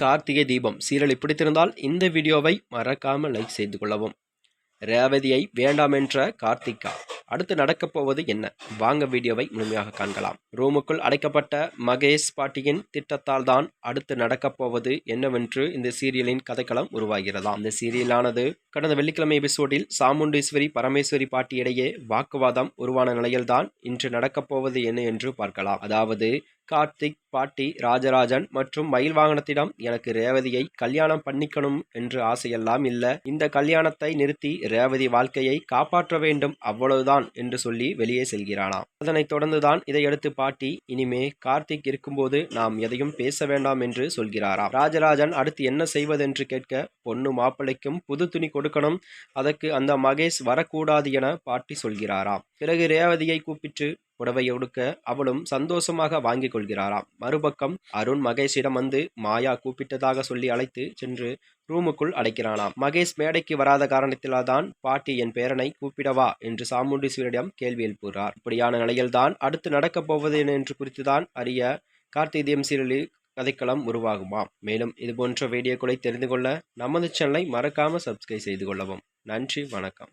கார்த்திகை தீபம். சீரியலை பிடித்திருந்தால் இந்த வீடியோவை மறக்காமல் லைக் செய்து கொள்ளவும். ரேவதியை வேண்டாம் என்ற கார்த்திகா. அடுத்து நடக்கப் போவது என்ன? வாங்க வீடியோவை முழுமையாக காண்கலாம். ரூமுக்குள் அடைக்கப்பட்ட மகேஷ் பாட்டியின் திட்டத்தால் தான் அடுத்து நடக்கப் போவது என்னவென்று இந்த சீரியலின் கதைக்களம் உருவாகிறதாம் இந்த சீரியலானது கடந்த வெள்ளிக்கிழமை எபிசோடில் சாமுண்டீஸ்வரி பரமேஸ்வரி பாட்டி இடையே வாக்குவாதம் உருவான நிலையில்தான் இன்று நடக்கப் போவது என்ன என்று பார்க்கலாம். அதாவது கார்த்திக் பாட்டி ராஜராஜன் மற்றும் மயில் வாகனத்திடம் எனக்கு ரேவதியை கல்யாணம் பண்ணிக்கணும் என்று ஆசையெல்லாம் இல்ல. இந்த கல்யாணத்தை நிறுத்தி ரேவதி வாழ்க்கையை காப்பாற்ற வேண்டும் அவ்வளவுதான் என்று சொல்லி வெளியே செல்கிறானாம் அதனைத் தொடர்ந்துதான் இதையடுத்து பாட்டி இனிமே கார்த்திக் இருக்கும்போது நாம் எதையும் பேச வேண்டாம் என்று சொல்கிறாராம். ராஜராஜன் அடுத்து என்ன செய்வதென்று கேட்க பொண்ணு மாப்பிள்ளைக்கும் புது துணி கொடுக்கணும். அதற்கு அந்த மகேஷ் வரக்கூடாது என பாட்டி சொல்கிறாராம். பிறகு ரேவதியை கூப்பிட்டு புடவை உடுக்க அவளும் சந்தோஷமாக வாங்கிக் கொள்கிறாராம். மறுபக்கம் அருண் மகேஷிடம் வந்து மாயா கூப்பிட்டதாக சொல்லி அழைத்து சென்று ரூமுக்குள் அடைக்கிறானாம். மகேஷ் மேடைக்கு வராத காரணத்தில்தான் பாட்டி என் பேரனை கூப்பிடவா என்று சாமுண்டீஸ்வரிடம் கேள்வி எழுப்புகிறார் இப்படியான நிலையில்தான் அடுத்து நடக்கப் போவது என்று குறித்துதான் அறிய கார்த்திகேயம் சீரியலில் கதைக்களம் உருவாகுமாம். மேலும் இதுபோன்ற வீடியோக்களை தெரிந்து கொள்ள நமது சேனலை மறக்காமல் சப்ஸ்கிரைப் செய்து கொள்ளவும். நன்றி வணக்கம்.